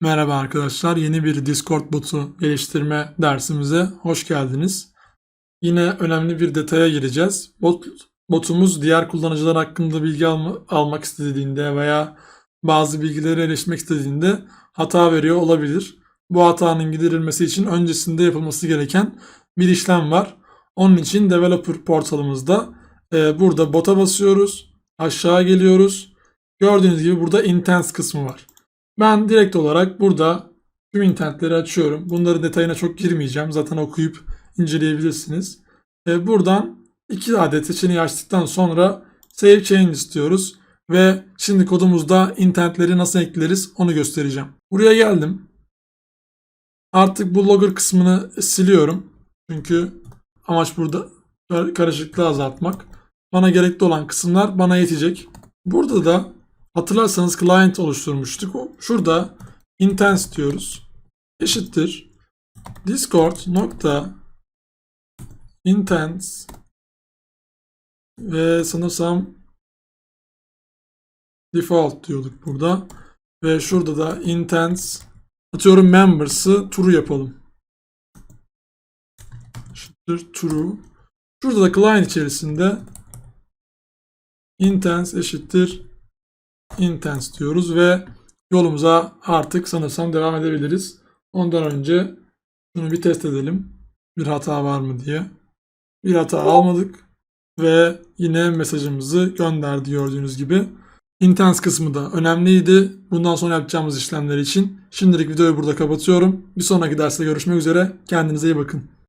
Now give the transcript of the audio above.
Merhaba arkadaşlar, yeni bir Discord botu geliştirme dersimize hoş geldiniz. Yine önemli bir detaya gireceğiz. Bot, botumuz diğer kullanıcılar hakkında bilgi alma- almak istediğinde veya bazı bilgileri erişmek istediğinde hata veriyor olabilir. Bu hatanın giderilmesi için öncesinde yapılması gereken bir işlem var. Onun için developer portalımızda e, burada bota basıyoruz, aşağı geliyoruz. Gördüğünüz gibi burada intense kısmı var. Ben direkt olarak burada tüm intentleri açıyorum. Bunların detayına çok girmeyeceğim. Zaten okuyup inceleyebilirsiniz. E, buradan iki adet seçeneği açtıktan sonra Save Change istiyoruz. Ve şimdi kodumuzda intentleri nasıl ekleriz onu göstereceğim. Buraya geldim. Artık bu logger kısmını siliyorum. Çünkü amaç burada kar- karışıklığı azaltmak. Bana gerekli olan kısımlar bana yetecek. Burada da hatırlarsanız client oluşturmuştuk. Şurada intense diyoruz. Eşittir. Discord nokta intense ve sanırsam default diyorduk burada. Ve şurada da intense atıyorum members'ı true yapalım. Eşittir true. Şurada da client içerisinde intense eşittir intense diyoruz ve yolumuza artık sanırsam devam edebiliriz. Ondan önce şunu bir test edelim. Bir hata var mı diye. Bir hata almadık ve yine mesajımızı gönderdi gördüğünüz gibi. Intense kısmı da önemliydi. Bundan sonra yapacağımız işlemler için. Şimdilik videoyu burada kapatıyorum. Bir sonraki derste görüşmek üzere. Kendinize iyi bakın.